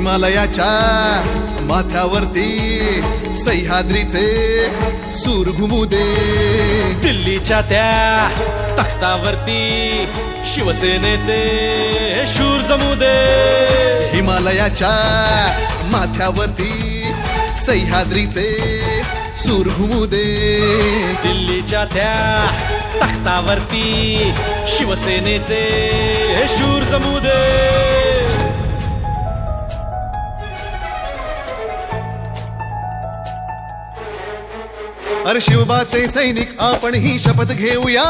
हिमालयाच्या माथ्यावरती सह्याद्रीचे सूर घुमू दे दिल्लीच्या त्या तख्तावरती शिवसेनेचे शूर जमू दे हिमालयाच्या माथ्यावरती सह्याद्रीचे सूर घुमू दे दिल्लीच्या त्या तख्तावरती शिवसेनेचे शूर जमू दे अरशिवबाचे सैनिक आपण ही शपथ घेऊया.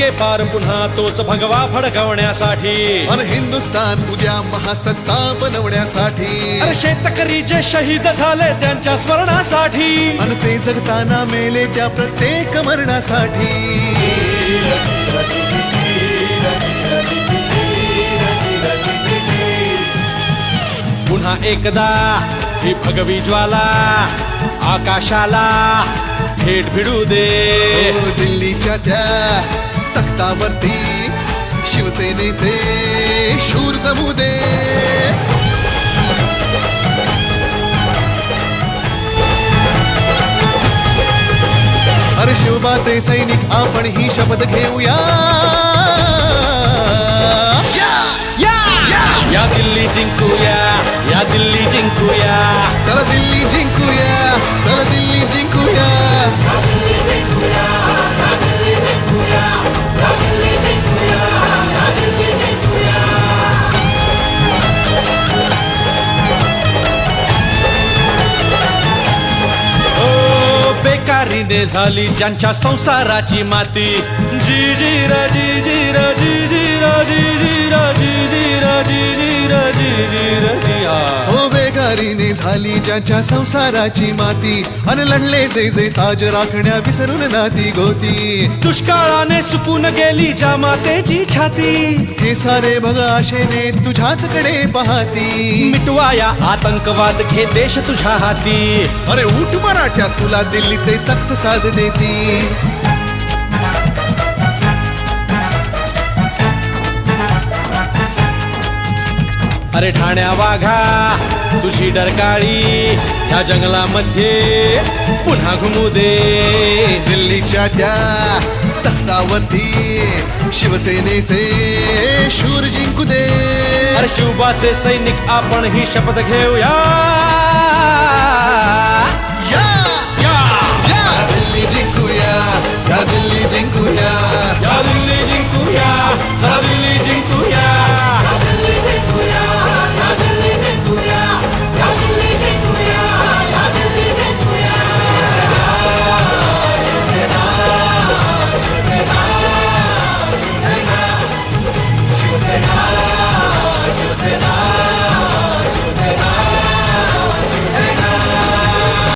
अटके पार पुन्हा तोच भगवा फडकवण्यासाठी. अन हिंदुस्तान उद्या महासत्ता बनवण्यासाठी. अरे शेतकरी जे शहीद झाले त्यांच्या स्मरणासाठी. अन ते जगताना मेले त्या प्रत्येक मरणासाठी. पुन्हा एकदा ही भगवी ज्वाला आकाशाला थेट भिडू दे. ओ दिल्लीच्या त्या तख्तावरती शिवसेनेचे शूर जमू दे. अरे शिवबाचे सैनिक आपण ही शपथ घेऊया. बेकारीने झाली ज्यांच्या संसाराची माती. जी जी जी जी र जी जी. बेगारीने झाली ज्याच्या संसाराची माती. अन लढले जे जे ताज राखण्या विसरून नाती गोती. दुष्काळाने सुकून गेली ज्या मातेची छाती. हे सारे भग आशेने तुझ्याच कडे पाहती. मिटवाया आतंकवाद घे देश तुझ्या हाती. अरे उठ मराठ्या तुला दिल्लीचे तख्त साध देती. अरे ठाण्या वाघा तुझी डरकाळी ह्या जंगलामध्ये पुन्हा घुमू दे. दिल्लीच्या त्या तख्तावरती शिवसेनेचे शूर जिंकू दे. अरे शिवबाचे सैनिक आपण ही शपथ घेऊया.